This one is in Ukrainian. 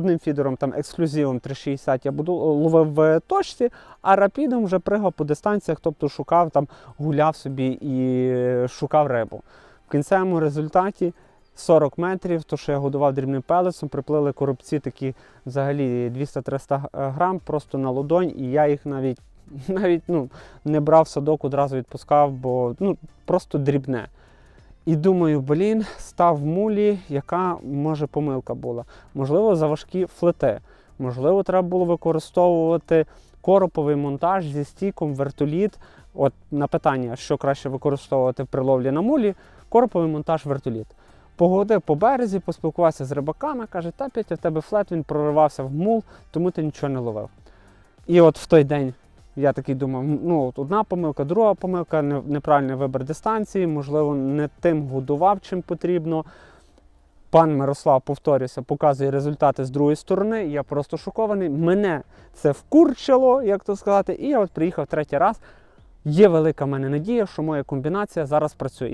Одним фідером, там ексклюзивом 360 я буду ловив в точці, а рапідом вже пригав по дистанціях, тобто шукав там, гуляв собі і шукав рибу. В кінцевому результаті 40 метрів, то що я годував дрібним пелесом, приплили коробці такі взагалі 200-300 грам просто на ладонь, і я їх навіть, навіть ну, не брав садок, одразу відпускав, бо ну, просто дрібне. І думаю, блін, став мулі, яка може помилка була. Можливо, заважкі флети. Можливо, треба було використовувати короповий монтаж зі стійком, вертоліт. От на питання, що краще використовувати при ловлі на мулі, короповий монтаж вертоліт. Погодив по березі, поспілкувався з рибаками, каже, та Петя, в тебе флет, він проривався в мул, тому ти нічого не ловив. І от в той день я такий думав, ну от одна помилка, друга помилка, не- неправильний вибір дистанції, можливо, не тим годував, чим потрібно. Пан Мирослав, повторюся, показує результати з другої сторони. Я просто шокований. Мене це вкурчило, як то сказати, і я от приїхав третій раз. Є велика мене надія, що моя комбінація зараз працює.